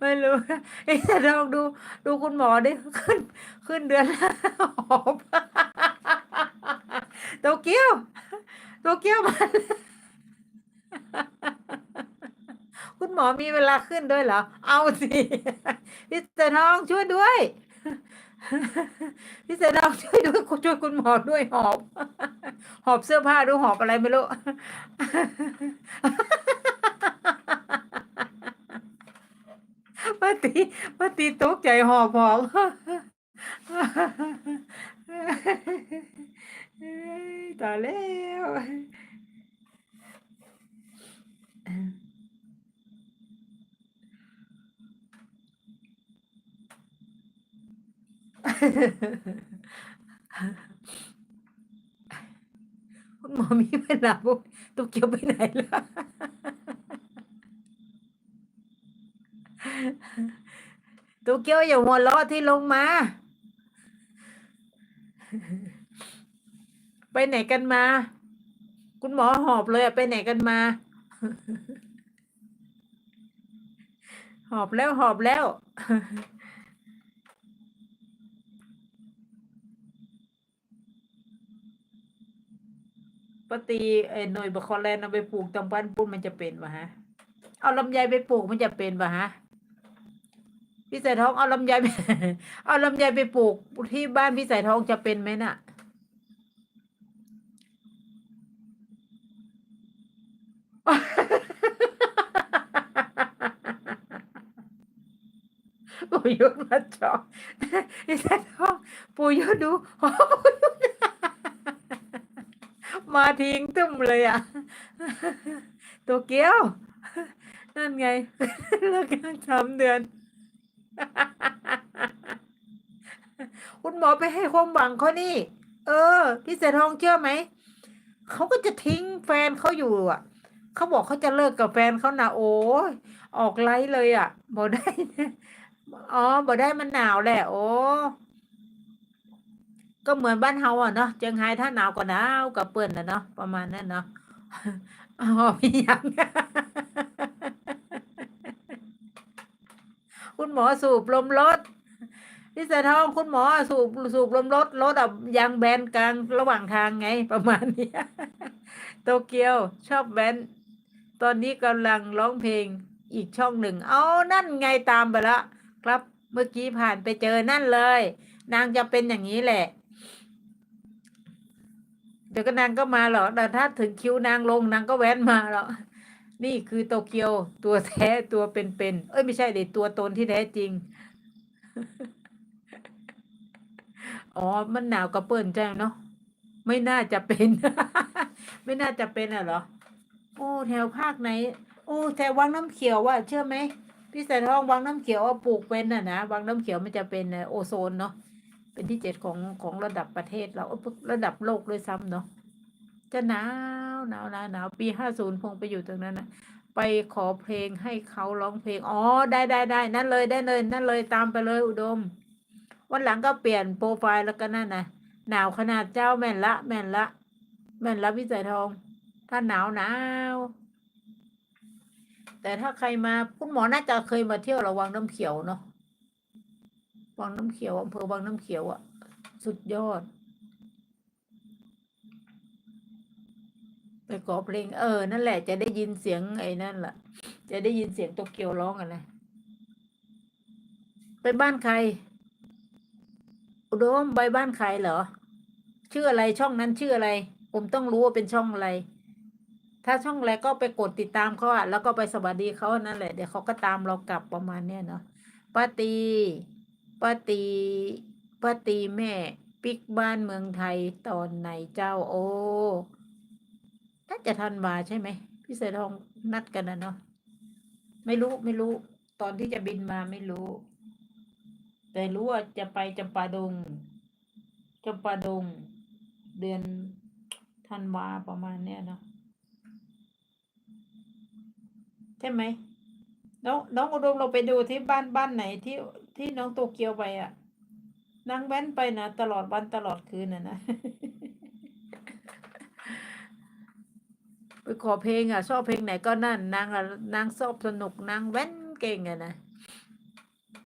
ไม่รู้เอ๊ะลองดูดูคุณหมอดิขึ้น ขึ้นเดือนละหอบโตเกียวโตเกียวมัน คุณหมอมีเวลาขึ้นด้วยเหรอ เอาสิพี่เสนทองช่วยด้วยพี่เสนทองช่วยด้วยช่วยคุณหมอด้วยหอบ หอบเสื้อผ้าดูหอบอะไรไม่รู้ ป้าตีป้าตีตกใจหอบหอบเอ้ยตายแล้วคุณหมอมีเวลาพูดตุ๊กเกียวไปไหนล่ะ ตุ๊กเกียวอย่าหัวเราะที่ลงมา ไปไหนกันมา คุณหมอหอบเลยอะไปไหนกันมา หอบแล้วหอบแล้วปกติไอ้หน่วยบคอแลนเอาไปปลูกตำบ้านปุ้นมันจะเป็นปะฮะ เอาลำไยไปปลูกมันจะเป็นปะฮะ พี่สายทองเอาลำไยไป เอาลำไยไปปลูกที่บ้านพี่สายทองจะเป็นไหมน่ะ ปู่ยุทธมาจอพี่สายทองปู่ยุทธดูมาทิ้งตึ้มเลยอะตัวเกี้ยว นั่นไงเลิกงานสามเดือน คุณหมอไปให้ความหวังเขานี่ เออ พี่เสยทองเชื่อไหม เขาก็จะทิ้งแฟนเขาอยู่อะ เขาบอกเขาจะเลิกกับแฟนเขานะโอ้ยออกไลฟ์เลยอะบอกได้ อ๋อบอกได้มันหนาวแหละ โอ้ก็เหมือนบ้านเฮาอะเนาะเจียงไฮ้ถ้าหนาวก็หนาวกับเปื้อนนะเนาะประมาณนั้นเนาะอ๋อพี่ยัง คุณหมอสูบลมรถพี่สายทองคุณหมอสูบสูบลมรถรถอะยางแบนกลางระหว่างทางไงประมาณนี้โตเกียวชอบแบนตอนนี้กำลังร้องเพลงอีกช่องหนึ่ง เอานั่นไงตามไปละครับเมื่อกี้ผ่านไปเจอนั่นเลย นางจะเป็นอย่างนี้แหละ เดี๋ยวก็นางก็มาหรอกแต่ถ้าถึงคิวนางลงนางก็แว้นมาหรอก นี่คือโตเกียวตัวแท้ตัวเป็นๆเอ้ยไม่ใช่เด็ตัวตนที่แท้จริง อ๋อมันหนาวกระเปิ้นใจเนาะไม่น่าจะเป็น ไม่น่าจะเป็นอะเหรอ โอ้แถวภาคไหน โอ้แถววังน้ำเขียวว่ะเชื่อไหมพี่สายทองวังน้ำเขียวอะปลูกเป็นอะนะวังน้ำเขียวมันจะเป็นโอโซนเนาะเป็นที่เจ็ดของของระดับประเทศเราระดับโลกด้วยซ้ำเนาะ จะหนาวหนาวหนาวหนาวปีห้าศูนย์คงไปอยู่ตรงนั้นนะไปขอเพลงให้เขาร้องเพลง อ๋อ ได้ได้ได้นั่นเลยได้เลย นั่นเลยตามไปเลยอุดม วันหลังก็เปลี่ยนโปรไฟล์แล้วก็นั่นนะหนาวขนาดเจ้าแม่นละ แม่นละ แม่นละพี่สายทอง ถ้าหนาวหนาวแต่ถ้าใครมาคุณหมอน่าจะเคยมาเที่ยวระวังน้ำเขียวเนาะวังน้ำเขียวอำเภอวังน้ำเขียวอะสุดยอด ไปขอเพลง เออ นั่นแหละ จะได้ยินเสียงไอ้นั่นแหละจะได้ยินเสียงโตเกียวร้องอะนะไปบ้านใคร อุดมไปบ้านใครเหรอ ชื่ออะไรช่องนั้นชื่ออะไร ผมต้องรู้ว่าเป็นช่องอะไร ถ้าช่องอะไรก็ไปกดติดตามเขาอะแล้วก็ไปสวัสดีเขานั่นแหละ เดี๋ยวเขาก็ตามเรากลับประมาณเนี้ยเนาะป้าตีป้าตีป้าตีแม่ ปิกบ้านเมืองไทยตอนไหนเจ้าโอ้ น่าจะทันมาใช่ไหมพี่เสยทองนัดกันนะเนาะไม่รู้ไม่รู้ ตอนที่จะบินมาไม่รู้ แต่รู้ว่าจะไปจำปาดงจำปาดง เดือนธันวาประมาณเนี้ยเนาะใช่ไหมน้องน้องอุดมเราไปดูที่บ้านบ้านไหนที่ที่น้องโตเกียวไปอะ่ะนางแว้นไปนะตลอดวันตลอดคืนน่ะนะ ไปขอเพลงอะ ชอบเพลงไหนก็นั่น นางอะนางชอบสนุกนางแว้นเก่งอะนะ